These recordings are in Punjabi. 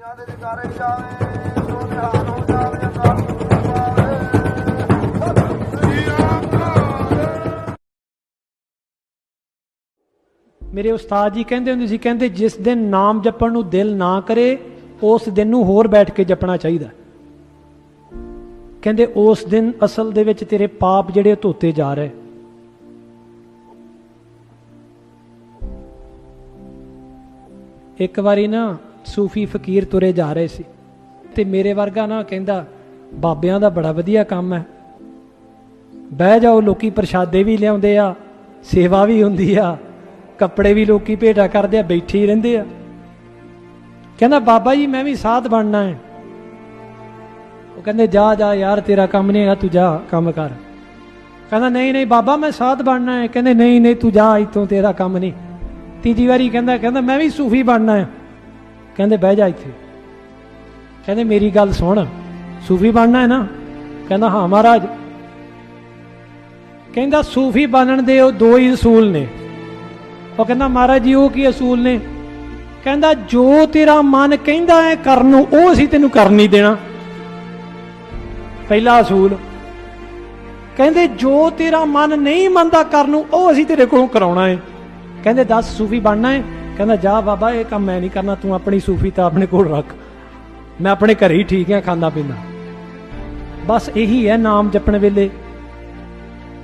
ਦੁਨੀਆ ਦੇ ਜਕਾਰੇ ਜਾਵੇ ਸੋ ਨਿਹਾਲ ਹੋ ਜਾਵੇ, ਅਕਾਲ ਮੇਰੇ ਉਸਤਾਦ ਜੀ ਕਹਿੰਦੇ ਹੁੰਦੇ ਸੀ, ਕਹਿੰਦੇ ਜਿਸ ਦਿਨ ਨਾਮ ਜਪਣ ਨੂੰ ਦਿਲ ਨਾ ਕਰੇ, ਉਸ ਦਿਨ ਨੂੰ ਹੋਰ ਬੈਠ ਕੇ ਜਪਣਾ ਚਾਹੀਦਾ। ਕਹਿੰਦੇ ਉਸ ਦਿਨ ਅਸਲ ਦੇ ਵਿੱਚ ਤੇਰੇ ਪਾਪ ਜਿਹੜੇ ਧੋਤੇ ਜਾ ਰਹੇ। ਇੱਕ ਵਾਰੀ ਨਾ ਸੂਫੀ ਫਕੀਰ ਤੁਰੇ ਜਾ ਰਹੇ ਸੀ ਤੇ ਮੇਰੇ ਵਰਗਾ ਨਾ ਕਹਿੰਦਾ, ਬਾਬਿਆਂ ਦਾ ਬੜਾ ਵਧੀਆ ਕੰਮ ਹੈ। ਬਹਿ ਜਾਓ, ਲੋਕੀ ਪ੍ਰਸ਼ਾਦੇ ਵੀ ਲਿਆਉਂਦੇ ਆ, ਸੇਵਾ ਵੀ ਹੁੰਦੀ ਆ, ਕੱਪੜੇ ਵੀ ਲੋਕੀ ਭੇਟਾ ਕਰਦੇ ਆ, ਬੈਠੇ ਹੀ ਰਹਿੰਦੇ ਆ। ਕਹਿੰਦਾ, ਬਾਬਾ ਜੀ, ਮੈਂ ਵੀ ਸਾਧ ਬਣਨਾ ਹੈ। ਉਹ ਕਹਿੰਦੇ, ਜਾ ਜਾ ਯਾਰ, ਤੇਰਾ ਕੰਮ ਨਹੀਂ ਹੈਗਾ, ਤੂੰ ਜਾ, ਕੰਮ ਕਰ। ਕਹਿੰਦਾ, ਨਹੀਂ ਨਹੀਂ, ਬਾਬਾ, ਮੈਂ ਸਾਧ ਬਣਨਾ ਹੈ। ਕਹਿੰਦੇ, ਨਹੀਂ ਨਹੀਂ, ਤੂੰ ਜਾ, ਇੱਥੋਂ ਤੇਰਾ ਕੰਮ ਨਹੀਂ। ਤੀਜੀ ਵਾਰੀ ਕਹਿੰਦਾ ਕਹਿੰਦਾ, ਮੈਂ ਵੀ ਸੂਫੀ ਬਣਨਾ ਹੈ। ਕਹਿੰਦੇ ਬਹਿ ਜਾ ਇੱਥੇ। ਕਹਿੰਦੇ ਮੇਰੀ ਗੱਲ ਸੁਣ, ਸੂਫੀ ਬਣਨਾ ਹੈ ਨਾ? ਕਹਿੰਦਾ ਹਾਂ ਮਹਾਰਾਜ। ਕਹਿੰਦਾ ਸੂਫੀ ਬਣਨ ਦੇ ਉਹ ਦੋ ਹੀ ਅਸੂਲ ਨੇ। ਉਹ ਕਹਿੰਦਾ ਮਹਾਰਾਜ ਜੀ, ਉਹ ਕੀ ਅਸੂਲ ਨੇ? ਕਹਿੰਦਾ ਜੋ ਤੇਰਾ ਮਨ ਕਹਿੰਦਾ ਹੈ ਕਰਨ ਨੂੰ, ਉਹ ਅਸੀਂ ਤੈਨੂੰ ਕਰਨ ਨਹੀਂ ਦੇਣਾ। ਪਹਿਲਾ ਅਸੂਲ। ਕਹਿੰਦੇ ਜੋ ਤੇਰਾ ਮਨ ਨਹੀਂ ਮੰਨਦਾ ਕਰਨ ਨੂੰ, ਉਹ ਅਸੀਂ ਤੇਰੇ ਕੋਲੋਂ ਕਰਾਉਣਾ ਹੈ। ਕਹਿੰਦੇ ਦੱਸ ਸੂਫੀ ਬਣਨਾ ਹੈ? ਕਹਿੰਦਾ, ਜਾ ਬਾਬਾ, ਇਹ ਕੰਮ ਮੈਂ ਨਹੀਂ ਕਰਨਾ, ਤੂੰ ਆਪਣੀ ਸੂਫੀ ਤਾਂ ਆਪਣੇ ਕੋਲ ਰੱਖ। ਮੈਂ ਆਪਣੇ ਘਰੇ ਹੀ ਠੀਕ ਹਾਂ, ਖਾਂਦਾ ਪੀਂਦਾ। ਬਸ ਇਹੀ ਹੈ ਨਾਮ ਜਪਣ ਵੇਲੇ।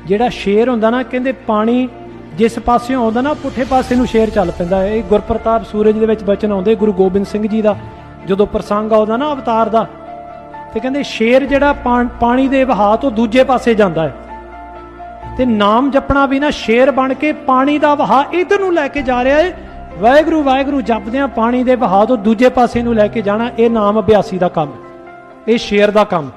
ਜਿਹੜਾ ਸ਼ੇਰ ਹੁੰਦਾ ਨਾ, ਕਹਿੰਦੇ ਪਾਣੀ ਜਿਸ ਪਾਸਿਓਂ ਆਉਂਦਾ ਨਾ, ਪੁੱਠੇ ਪਾਸੇ ਨੂੰ ਸ਼ੇਰ ਚੱਲ ਪੈਂਦਾ ਹੈ। ਇਹ ਗੁਰਪ੍ਰਤਾਪ ਸੂਰਜ ਦੇ ਵਿੱਚ ਬਚਨ ਆਉਂਦੇ, ਗੁਰੂ ਗੋਬਿੰਦ ਸਿੰਘ ਜੀ ਦਾ, ਜਦੋਂ ਪ੍ਰਸੰਗ ਆਉਂਦਾ ਨਾ ਅਵਤਾਰ ਦਾ, ਤੇ ਕਹਿੰਦੇ ਸ਼ੇਰ ਜਿਹੜਾ ਪਾ- ਪਾਣੀ ਦੇ ਵਹਾਅ ਤੋਂ ਦੂਜੇ ਪਾਸੇ ਜਾਂਦਾ ਹੈ। ਤੇ ਨਾਮ ਜਪਣਾ ਵੀ ਨਾ, ਸ਼ੇਰ ਬਣ ਕੇ ਪਾਣੀ ਦਾ ਵਹਾਅ ਇਧਰ ਨੂੰ ਲੈ ਕੇ ਜਾ ਰਿਹਾ ਹੈ ਵਾਹਿਗੁਰੂ ਵਾਹਿਗੁਰੂ, ਜਪਦਿਆਂ ਪਾਣੀ ਦੇ ਵਹਾਅ ਤੋਂ ਦੂਜੇ ਪਾਸੇ ਨੂੰ ਲੈ ਕੇ ਜਾਣਾ, ਇਹ ਨਾਮ ਅਭਿਆਸੀ ਦਾ ਕੰਮ ਇਹ ਸ਼ੇਰ ਦਾ ਕੰਮ